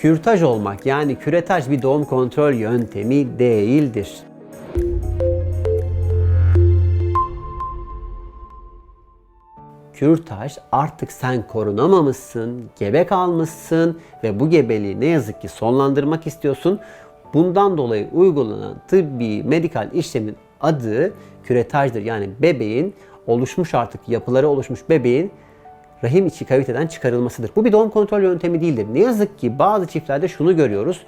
Kürtaj olmak yani küretaj bir doğum kontrol yöntemi değildir. Kürtaj artık sen korunamamışsın, gebe kalmışsın ve bu gebeliği ne yazık ki sonlandırmak istiyorsun. Bundan dolayı uygulanan tıbbi medikal işlemin adı küretajdır. Yani bebeğin oluşmuş artık yapıları oluşmuş bebeğin rahim içi kaviteden çıkarılmasıdır. Bu bir doğum kontrol yöntemi değildir. Ne yazık ki bazı çiftlerde şunu görüyoruz.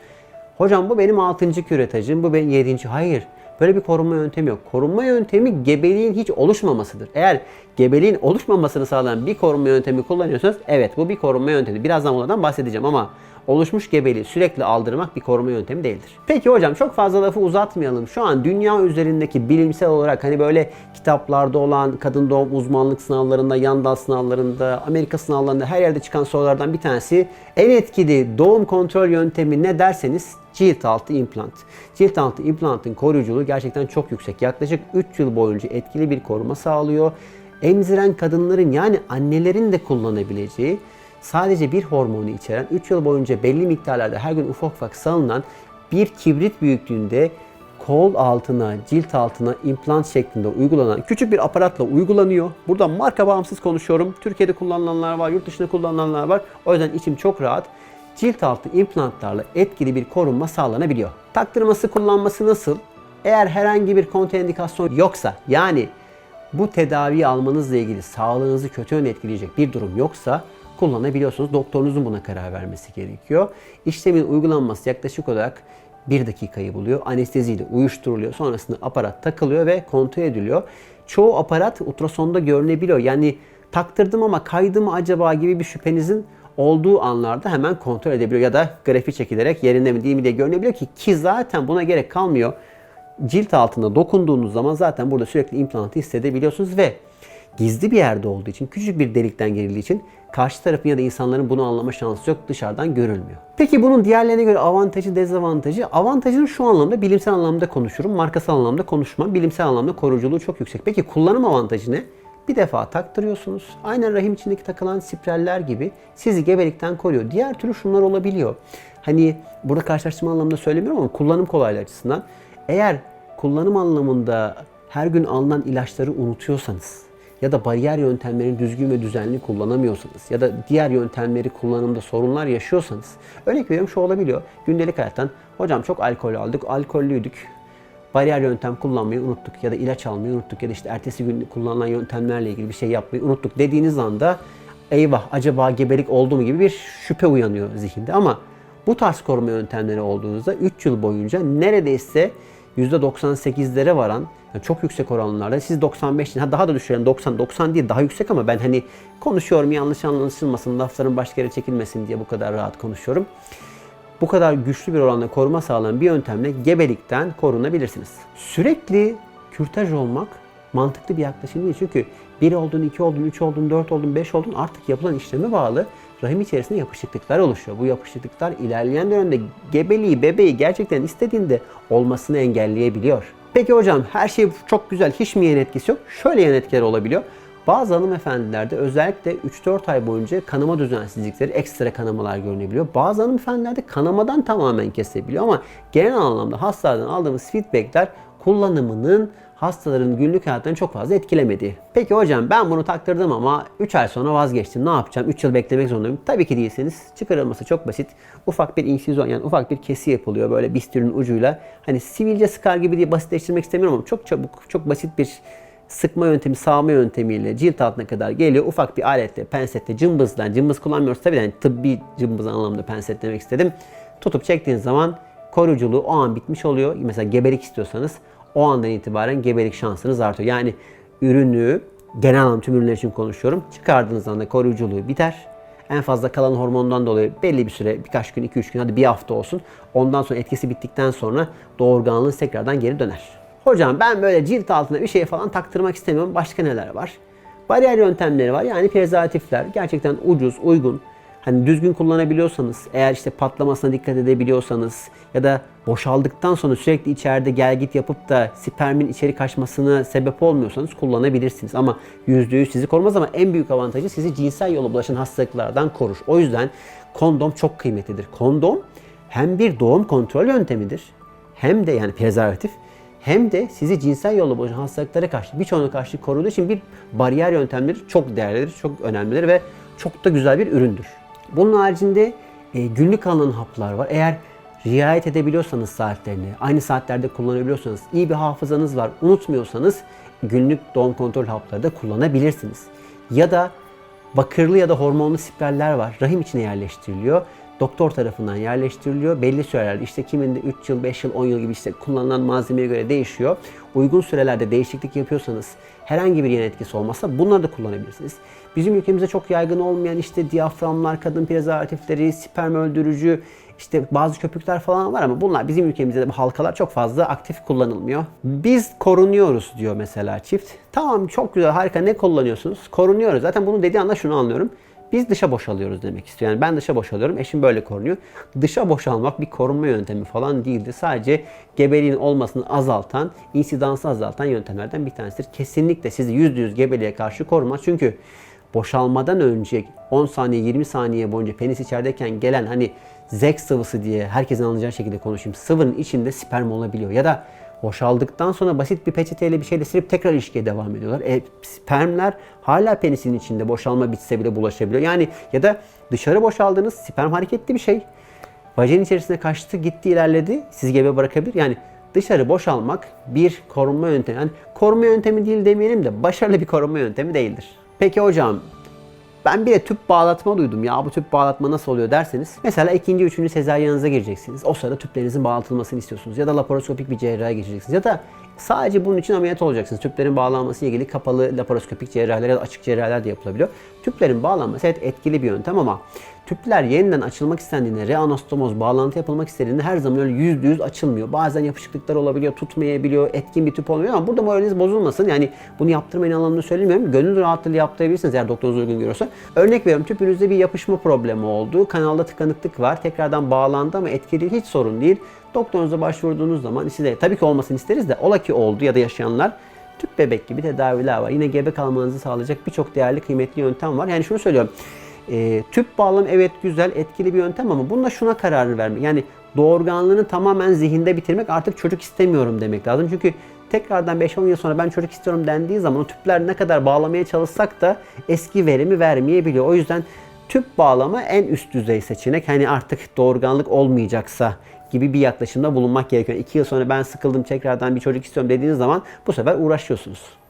Hocam bu benim 6. küretajım, bu benim 7. Hayır. Böyle bir korunma yöntemi yok. Korunma yöntemi gebeliğin hiç oluşmamasıdır. Eğer gebeliğin oluşmamasını sağlayan bir korunma yöntemi kullanıyorsanız evet bu bir korunma yöntemi. Birazdan onlardan bahsedeceğim ama oluşmuş gebeliği sürekli aldırmak bir koruma yöntemi değildir. Peki hocam çok fazla lafı uzatmayalım. Şu an dünya üzerindeki bilimsel olarak hani böyle kitaplarda olan kadın doğum uzmanlık sınavlarında, yan dal sınavlarında, Amerika sınavlarında her yerde çıkan sorulardan bir tanesi en etkili doğum kontrol yöntemi ne derseniz cilt altı implant. Cilt altı implantın koruyuculuğu gerçekten çok yüksek. Yaklaşık 3 yıl boyunca etkili bir koruma sağlıyor. Emziren kadınların yani annelerin de kullanabileceği sadece bir hormonu içeren 3 yıl boyunca belli miktarlarda her gün ufak ufak salınan bir kibrit büyüklüğünde kol altına, cilt altına implant şeklinde uygulanan küçük bir aparatla uygulanıyor. Burada marka bağımsız konuşuyorum. Türkiye'de kullanılanlar var, yurt dışında kullanılanlar var. O yüzden içim çok rahat. Cilt altı implantlarla etkili bir korunma sağlanabiliyor. Taktırması, kullanması nasıl? Eğer herhangi bir kontraindikasyon yoksa yani bu tedaviyi almanızla ilgili sağlığınızı kötü yönde etkileyecek bir durum yoksa kullanabiliyorsunuz. Doktorunuzun buna karar vermesi gerekiyor. İşlemin uygulanması yaklaşık olarak bir dakikayı buluyor. Anesteziyle uyuşturuluyor. Sonrasında aparat takılıyor ve kontrol ediliyor. Çoğu aparat ultrasonda görünebiliyor. Yani taktırdım ama kaydı mı acaba gibi bir şüphenizin olduğu anlarda hemen kontrol edebiliyor. Ya da grafi çekilerek yerinde mi değil mi diye görünebiliyor ki ki zaten buna gerek kalmıyor. Cilt altına dokunduğunuz zaman zaten burada sürekli implantı hissedebiliyorsunuz ve gizli bir yerde olduğu için, küçük bir delikten girildiği için karşı tarafın ya da insanların bunu anlama şansı yok. Dışarıdan görülmüyor. Peki bunun diğerlerine göre avantajı, dezavantajı? Avantajını şu anlamda, bilimsel anlamda konuşurum. Markasal anlamda konuşmam. Bilimsel anlamda koruyuculuğu çok yüksek. Peki kullanım avantajı ne? Bir defa taktırıyorsunuz. Aynen rahim içindeki takılan spiraller gibi sizi gebelikten koruyor. Diğer türlü şunlar olabiliyor. Hani burada karşılaştırma anlamında söylemiyorum ama kullanım kolaylığı açısından. Eğer kullanım anlamında her gün alınan ilaçları unutuyorsanız ya da bariyer yöntemlerini düzgün ve düzenli kullanamıyorsanız ya da diğer yöntemleri kullanımda sorunlar yaşıyorsanız örnek veriyorum şu olabiliyor. Gündelik hayattan hocam çok alkol aldık, alkollüydük. Bariyer yöntem kullanmayı unuttuk ya da ilaç almayı unuttuk ya da işte ertesi gün kullanılan yöntemlerle ilgili bir şey yapmayı unuttuk dediğiniz anda eyvah acaba gebelik oldu mu gibi bir şüphe uyanıyor zihinde ama bu tarz koruma yöntemleri olduğunuzda 3 yıl boyunca neredeyse %98'lere varan yani çok yüksek oranlarda siz 95 ha daha da düşürelim 90 90 değil daha yüksek ama ben hani konuşuyorum yanlış anlaşılmasın lafların başka yere çekilmesin diye bu kadar rahat konuşuyorum. Bu kadar güçlü bir oranda koruma sağlayan bir yöntemle gebelikten korunabilirsiniz. Sürekli kürtaj olmak mantıklı bir yaklaşım değil. Çünkü 1 oldun, 2 oldun, 3 oldun, 4 oldun, 5 oldun artık yapılan işleme bağlı rahim içerisinde yapışıklıklar oluşuyor. Bu yapışıklıklar ilerleyen dönemde gebeliği, bebeği gerçekten istediğinde olmasını engelleyebiliyor. Peki hocam her şey çok güzel, hiç mi yan etkisi yok? Şöyle yan etkiler olabiliyor. Bazı hanımefendilerde özellikle 3-4 ay boyunca kanama düzensizlikleri, ekstra kanamalar görünebiliyor. Bazı hanımefendilerde kanamadan tamamen kesebiliyor ama genel anlamda hastalardan aldığımız feedbackler kullanımının hastaların günlük hayatlarını çok fazla etkilemedi. Peki hocam ben bunu taktırdım ama 3 ay sonra vazgeçtim. Ne yapacağım? 3 yıl beklemek zorundayım. Tabii ki değilseniz çıkarılması çok basit. Ufak bir insizyon yani ufak bir kesi yapılıyor böyle bistürün ucuyla. Hani sivilce sıkar gibi diye basitleştirmek istemiyorum ama çok çabuk, çok basit bir sıkma yöntemi, sağma yöntemiyle cilt altına kadar geliyor. Ufak bir aletle, pensetle, cımbızla, cımbız kullanmıyoruz tabii yani tıbbi cımbız anlamda penset demek istedim. Tutup çektiğiniz zaman koruyuculuğu o an bitmiş oluyor. Mesela gebelik istiyorsanız o andan itibaren gebelik şansınız artıyor. Yani ürünü genel anlamda tüm ürünler için konuşuyorum. Çıkardığınız anda koruyuculuğu biter. En fazla kalan hormondan dolayı belli bir süre birkaç gün, 2-3 gün hadi bir hafta olsun. Ondan sonra etkisi bittikten sonra doğurganlığınız tekrardan geri döner. Hocam ben böyle cilt altına bir şey falan taktırmak istemiyorum. Başka neler var? Bariyer yöntemleri var. Yani prezervatifler gerçekten ucuz, uygun. Hani düzgün kullanabiliyorsanız, eğer işte patlamasına dikkat edebiliyorsanız ya da boşaldıktan sonra sürekli içeride gel git yapıp da spermin içeri kaçmasına sebep olmuyorsanız kullanabilirsiniz. Ama %100 sizi korumaz ama en büyük avantajı sizi cinsel yola bulaşan hastalıklardan korur. O yüzden kondom çok kıymetlidir. Kondom hem bir doğum kontrol yöntemidir hem de yani prezervatif hem de sizi cinsel yolla bulaşan hastalıklara karşı birçoğuna karşı koruduğu için bir bariyer yöntemleri çok değerlidir, çok önemlidir ve çok da güzel bir üründür. Bunun haricinde e, günlük alınan haplar var. Eğer riayet edebiliyorsanız saatlerini, aynı saatlerde kullanabiliyorsanız, iyi bir hafızanız var, unutmuyorsanız günlük doğum kontrol hapları da kullanabilirsiniz. Ya da bakırlı ya da hormonlu spiraller var. Rahim içine yerleştiriliyor. Doktor tarafından yerleştiriliyor. Belli sürelerde işte kiminde 3 yıl, 5 yıl, 10 yıl gibi işte kullanılan malzemeye göre değişiyor. Uygun sürelerde değişiklik yapıyorsanız herhangi bir yan etkisi olmazsa bunları da kullanabilirsiniz. Bizim ülkemizde çok yaygın olmayan işte diyaframlar, kadın prezervatifleri, sperm öldürücü, işte bazı köpükler falan var ama bunlar bizim ülkemizde de bu halkalar çok fazla aktif kullanılmıyor. Biz korunuyoruz diyor mesela çift. Tamam çok güzel harika ne kullanıyorsunuz? Korunuyoruz. Zaten bunu dediği anda şunu anlıyorum. Biz dışa boşalıyoruz demek istiyor. Yani ben dışa boşalıyorum, eşim böyle korunuyor. Dışa boşalmak bir korunma yöntemi falan değildir. Sadece gebeliğin olmasını azaltan, insidansı azaltan yöntemlerden bir tanesidir. Kesinlikle sizi %100 gebeliğe karşı korumaz. Çünkü boşalmadan önce 10 saniye 20 saniye boyunca penis içerideyken gelen hani zek sıvısı diye herkesin anlayacağı şekilde konuşayım. Sıvının içinde sperm olabiliyor ya da boşaldıktan sonra basit bir peçeteyle bir şeyle silip tekrar ilişkiye devam ediyorlar. E, spermler hala penisin içinde boşalma bitse bile bulaşabiliyor. Yani ya da dışarı boşaldığınız sperm hareketli bir şey. Vajinin içerisine kaçtı, gitti, ilerledi. Sizi gebe bırakabilir. Yani dışarı boşalmak bir korunma yöntemi. Yani korunma yöntemi değil demeyelim de başarılı bir korunma yöntemi değildir. Peki hocam ben bir de tüp bağlatma duydum ya bu tüp bağlatma nasıl oluyor derseniz. Mesela ikinci, üçüncü sezaryeninize gireceksiniz. O sırada tüplerinizin bağlatılmasını istiyorsunuz. Ya da laparoskopik bir cerrahiye geçeceksiniz. Ya da sadece bunun için ameliyat olacaksınız. Tüplerin bağlanması ile ilgili kapalı laparoskopik cerrahiler ya da açık cerrahiler de yapılabiliyor. Tüplerin bağlanması evet etkili bir yöntem ama tüpler yeniden açılmak istendiğinde, reanostomoz bağlantı yapılmak istediğinde her zaman öyle yüzde yüz açılmıyor. Bazen yapışıklıklar olabiliyor, tutmayabiliyor, etkin bir tüp olmuyor ama burada moraliniz bozulmasın. Yani bunu yaptırmayın anlamında söylemiyorum. Gönül rahatlığıyla yaptırabilirsiniz eğer doktorunuz uygun görüyorsa. Örnek veriyorum tüpünüzde bir yapışma problemi oldu. Kanalda tıkanıklık var. Tekrardan bağlandı ama etkili. Hiç sorun değil. Doktorunuza başvurduğunuz zaman size tabii ki olmasını isteriz de ola ki oldu ya da yaşayanlar tüp bebek gibi tedaviler var. Yine gebe kalmanızı sağlayacak birçok değerli kıymetli yöntem var. Yani şunu söylüyorum. E, tüp bağlam evet güzel, etkili bir yöntem ama bununla şuna karar vermek. Yani doğurganlığını tamamen zihinde bitirmek artık çocuk istemiyorum demek lazım. Çünkü tekrardan 5-10 yıl sonra ben çocuk istiyorum dendiği zaman o tüpler ne kadar bağlamaya çalışsak da eski verimi vermeyebiliyor. O yüzden tüp bağlama en üst düzey seçenek. Hani artık doğurganlık olmayacaksa gibi bir yaklaşımda bulunmak gerekiyor. 2 yıl sonra ben sıkıldım tekrardan bir çocuk istiyorum dediğiniz zaman bu sefer uğraşıyorsunuz.